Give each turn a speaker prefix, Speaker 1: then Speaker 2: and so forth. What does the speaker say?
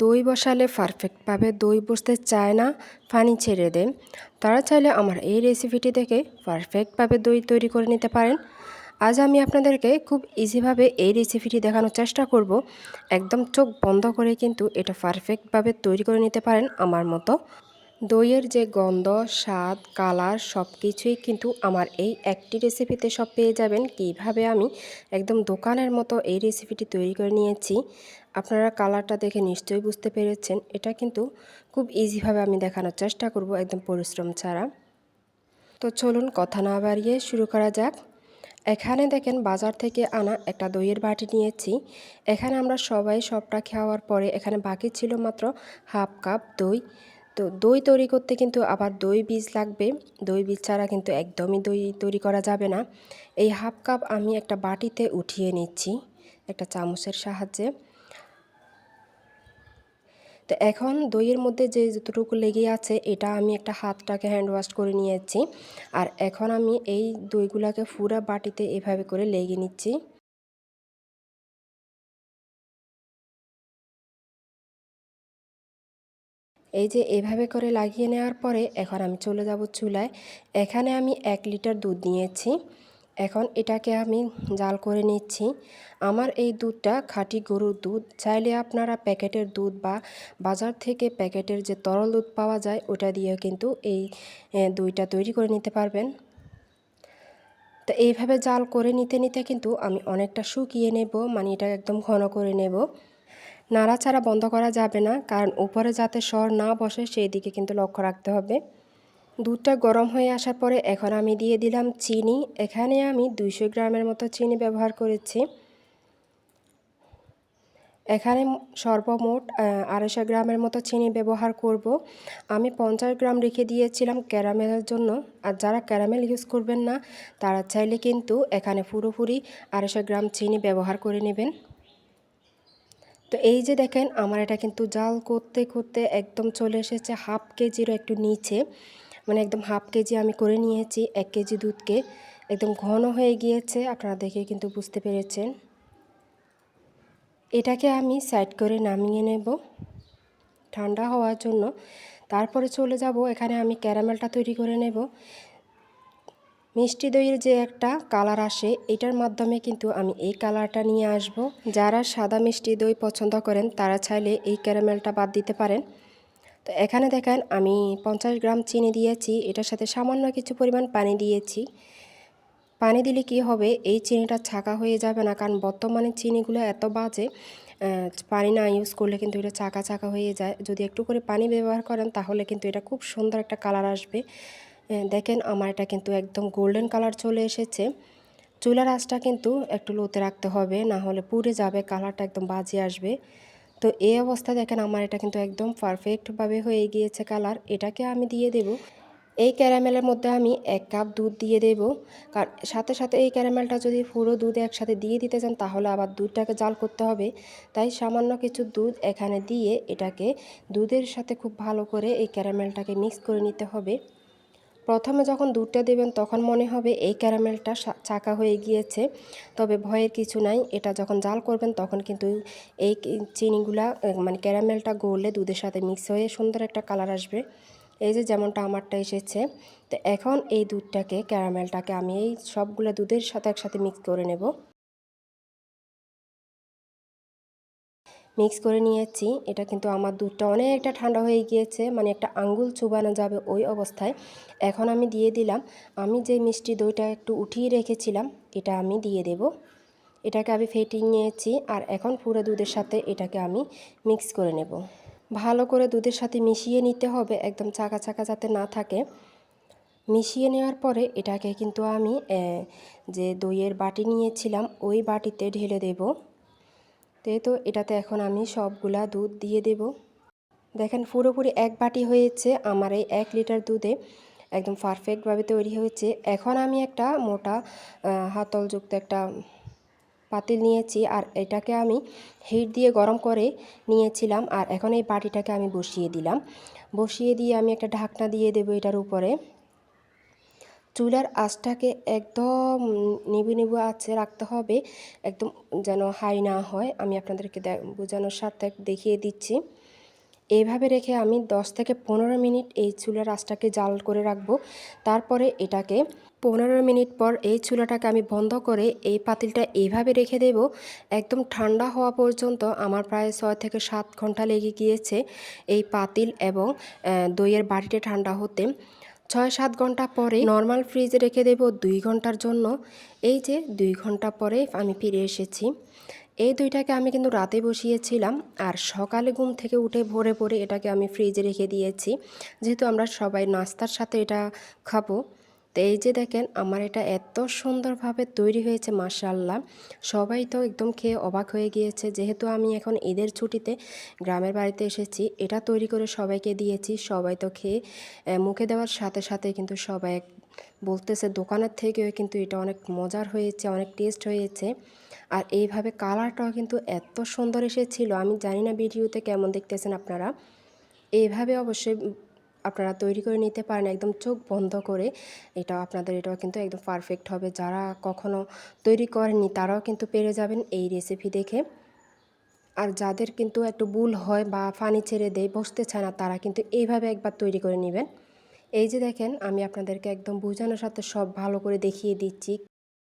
Speaker 1: দই বসালে পারফেক্টভাবে দই বসতে চায় না, পানি ছেড়ে দেন তারা চাইলে আমার এই রেসিপিটি দেখে পারফেক্টভাবে দই তৈরি করে নিতে পারেন। আজ আমি আপনাদেরকে খুব ইজিভাবে এই রেসিপিটি দেখানোর চেষ্টা করব। একদম চোখ বন্ধ করে কিন্তু এটা পারফেক্টভাবে তৈরি করে নিতে পারেন আমার মতো। দইয়ের যে গন্ধ, স্বাদ, কালার সব কিছুই কিন্তু আমার এই একটি রেসিপিতে সব পেয়ে যাবেন। কীভাবে আমি একদম দোকানের মতো এই রেসিপিটি তৈরি করে নিয়েছি, আপনারা কালারটা দেখে নিশ্চয়ই বুঝতে পেরেছেন। এটা কিন্তু খুব ইজিভাবে আমি দেখানোর চেষ্টা করব একদম পরিশ্রম ছাড়া। তো চলুন কথা না বাড়িয়ে শুরু করা যাক। এখানে দেখেন বাজার থেকে আনা একটা দইয়ের বাটি নিয়েছি। এখানে আমরা সবাই সবটা খাওয়ার পরে এখানে বাকি ছিল মাত্র হাফ কাপ দই। তো দই তৈরি করতে কিন্তু আবার দই বীজ লাগবে। দই বীজ ছাড়া কিন্তু একদমই দই তৈরি করা যাবে না। এই হাফ কাপ আমি একটা বাটিতে উঠিয়ে নিচ্ছি একটা চামচের সাহায্যে। তো এখন দইয়ের মধ্যে যে যতটুকু লেগে আছে এটা আমি একটা হাতটাকে হ্যান্ড ওয়াশ করে নিয়েছি। আর এখন আমি এই দইগুলাকে পুরা বাটিতে এভাবে করে লেগে নিচ্ছি। এই যে এভাবে করে লাগিয়ে নেওয়ার পরে এখন আমি চলে যাব চুলায়। এখানে আমি এক লিটার দুধ নিয়েছি। এখন এটাকে আমি জাল করে নিচ্ছি। আমার এই দুধটা খাঁটি গরুর দুধ। চাইলে আপনারা প্যাকেটের দুধ বা বাজার থেকে প্যাকেটের যে তরল দুধ পাওয়া যায়, ওটা দিয়েও কিন্তু এই দইটা তৈরি করে নিতে পারবেন। তো এইভাবে জাল করে নিতে নিতে কিন্তু আমি অনেকটা শুকিয়ে নেব। মানে এটা একদম ঘন করে নেব। নাড়াচাড়া বন্ধ করা যাবে না, কারণ উপরে যাতে স্বর না বসে সেই দিকে কিন্তু লক্ষ্য রাখতে হবে। দুধটা গরম হয়ে আসার পরে এখন আমি দিয়ে দিলাম চিনি। এখানে আমি দুইশো গ্রামের মতো চিনি ব্যবহার করেছি। এখানে সর্বমোট আড়াইশো গ্রামের মতো চিনি ব্যবহার করব। আমি পঞ্চাশ গ্রাম রেখে দিয়েছিলাম ক্যারামেলের জন্য। আর যারা ক্যারামেল ইউজ করবেন না, তারা চাইলে কিন্তু এখানে পুরোপুরি আড়াইশো গ্রাম চিনি ব্যবহার করে নেবেন। তো এই যে দেখেন, আমার এটা কিন্তু জাল করতে করতে একদম চলে এসেছে হাফ কেজিরও একটু নিচে। মানে একদম হাফ কেজি আমি করে নিয়েছি, এক কেজি দুধকে। একদম ঘন হয়ে গিয়েছে, আপনারা দেখে কিন্তু বুঝতে পেরেছেন। এটাকে আমি সাইড করে নামিয়ে নেব ঠান্ডা হওয়ার জন্য। তারপরে চলে যাব, এখানে আমি ক্যারামেলটা তৈরি করে নেব। মিষ্টি দইয়ের যে একটা কালার আসে, এটার মাধ্যমে কিন্তু আমি এই কালারটা নিয়ে আসব। যারা সাদা মিষ্টি দই পছন্দ করেন, তারা চাইলে এই ক্যারামেলটা বাদ দিতে পারেন। তো এখানে দেখেন, আমি পঞ্চাশ গ্রাম চিনি দিয়েছি, এটার সাথে সামান্য কিছু পরিমাণ পানি দিয়েছি। পানি দিলে কি হবে, এই চিনিটা ছাকা হয়ে যাবে না, কারণ বর্তমানে চিনিগুলো এত বাজে পানি না ইউজ করলে কিন্তু এটা চাকা চাকা হয়ে যায়। যদি একটু করে পানি ব্যবহার করেন, তাহলে কিন্তু এটা খুব সুন্দর একটা কালার আসবে। দেখেন আমার এটা কিন্তু একদম গোল্ডেন কালার চলে এসেছে। চুলার আঁচটা কিন্তু একটু লোতে রাখতে হবে, না হলে পুড়ে যাবে কালারটা একদম বাজে আসবে। তো এই অবস্থা দেখেন আমার এটা কিন্তু একদম পারফেক্টভাবে হয়ে গিয়েছে কালার এটাকে আমি দিয়ে দেব। এই ক্যারামেলের মধ্যে আমি এক কাপ দুধ দিয়ে দেব। কারণ সাথে সাথে এই ক্যারামেলটা যদি পুরো দুধ একসাথে দিয়ে দিতে চান, তাহলে আবার দুধটাকে জাল করতে হবে। তাই সামান্য কিছু দুধ এখানে দিয়ে এটাকে দুধের সাথে খুব ভালো করে এই ক্যারামেলটাকে মিক্স করে নিতে হবে। প্রথমে যখন দুধটা দেবেন, তখন মনে হবে এই ক্যারামেলটা চাকা হয়ে গিয়েছে। তবে ভয়ের কিছু নাই, এটা যখন জাল করবেন, তখন কিন্তু এই চিনিগুলা মানে ক্যারামেলটা গড়লে দুধের সাথে মিক্স হয়ে সুন্দর একটা কালার আসবে। এই যে যেমনটা আমারটা এসেছে, তো এখন এই দুধটাকে, ক্যারামেলটাকে আমি এই সবগুলো দুধের সাথে একসাথে মিক্স করে নেব। মিক্স করে নিয়েছি। এটা কিন্তু আমার দুধটা অনেকটা ঠান্ডা হয়ে গিয়েছে মানে একটা আঙ্গুল চুবানো যাবে ওই অবস্থায়। এখন আমি দিয়ে দিলাম, আমি যে মিষ্টি দইটা একটু উঠিয়ে রেখেছিলাম, এটা আমি দিয়ে দেব। এটাকে আমি ফেটিয়ে নিয়েছি আর এখন পুরো দুধের সাথে এটাকে আমি মিক্স করে নেব। ভালো করে দুধের সাথে মিশিয়ে নিতে হবে, একদম চাকা চাকা যাতে না থাকে। মিশিয়ে নেওয়ার পরে এটাকে কিন্তু আমি যে দইয়ের বাটি নিয়েছিলাম, ওই বাটিতে ঢেলে দেবো। তো এটাতে এখন আমি সবগুলা দুধ দিয়ে দেব। দেখেন পুরোপুরি এক বাটি হয়েছে আমার এই এক লিটার দুধে, একদম পারফেক্টভাবে তৈরি হয়েছে। এখন আমি একটা মোটা হাতলযুক্ত একটা পাতিল নিয়েছি আর এটাকে আমি হিট দিয়ে গরম করে নিয়েছিলাম আর এখন এই বাটিটাকে আমি বসিয়ে দিলাম। বসিয়ে দিয়ে আমি একটা ঢাকনা দিয়ে দেবো এটার উপরে। চুলার আঁচটাকে একদম নিবু নিবু আছে রাখতে হবে, একদম যেন হাই না হয়। আমি আপনাদেরকে বোঝানোর সাথে দেখিয়ে দিচ্ছি। এইভাবে রেখে আমি 10 থেকে পনেরো মিনিট এই চুলার আঁচটাকে জাল করে রাখব। তারপরে এটাকে পনেরো মিনিট পর এই চুলাটাকে আমি বন্ধ করে এই পাতিলটা এইভাবে রেখে দেব। একদম ঠান্ডা হওয়া পর্যন্ত আমার প্রায় ছয় থেকে সাত ঘণ্টা লেগে গিয়েছে এই পাতিল এবং দইয়ের বাটিটা ঠান্ডা হতে। ছয় সাত ঘণ্টা পরে নর্মাল ফ্রিজে রেখে দেব দুই ঘণ্টার জন্য। এই যে দুই ঘণ্টা পরে আমি ফিরে এসেছি। এই দুইটাকে আমি কিন্তু রাতে বসিয়েছিলাম আর সকালে ঘুম থেকে উঠে ভোরে ভোরে এটাকে আমি ফ্রিজে রেখে দিয়েছি। যেহেতু আমরা সবাই নাস্তার সাথে এটা খাব তো এই যে দেখেন, আমার এটা এত সুন্দরভাবে তৈরি হয়েছে মাসাল্লাহ সবাই তো একদম খেয়ে অবাক হয়ে গিয়েছে। যেহেতু আমি এখন ঈদের ছুটিতে গ্রামের বাড়িতে এসেছি, এটা তৈরি করে সবাইকে দিয়েছি। সবাই তো খেয়ে মুখে দেওয়ার সাথে সাথে কিন্তু সবাই বলতেছে, দোকানের থেকেও কিন্তু এটা অনেক মজার হয়েছে, অনেক টেস্ট হয়েছে। আর এইভাবে কালারটাও কিন্তু এত সুন্দর এসেছিল। আমি জানি না ভিডিওতে কেমন দেখতেছেন আপনারা। এইভাবে অবশ্যই আপনারা তৈরি করে নিতে পারেন, একদম চোখ বন্ধ করে। এটা আপনাদের, এটাও কিন্তু একদম পারফেক্ট হবে। যারা কখনো তৈরি করেননি, তারাও কিন্তু পেরে যাবেন এই রেসিপি দেখে। আর যাদের কিন্তু একটু ভুল হয় বা ফানি ছেড়ে দেয়, বসতে চায় না, তারা কিন্তু এইভাবে একবার তৈরি করে নেবেন। এই যে দেখেন, আমি আপনাদেরকে একদম বোঝানোর সাথে সব ভালো করে দেখিয়ে দিচ্ছি।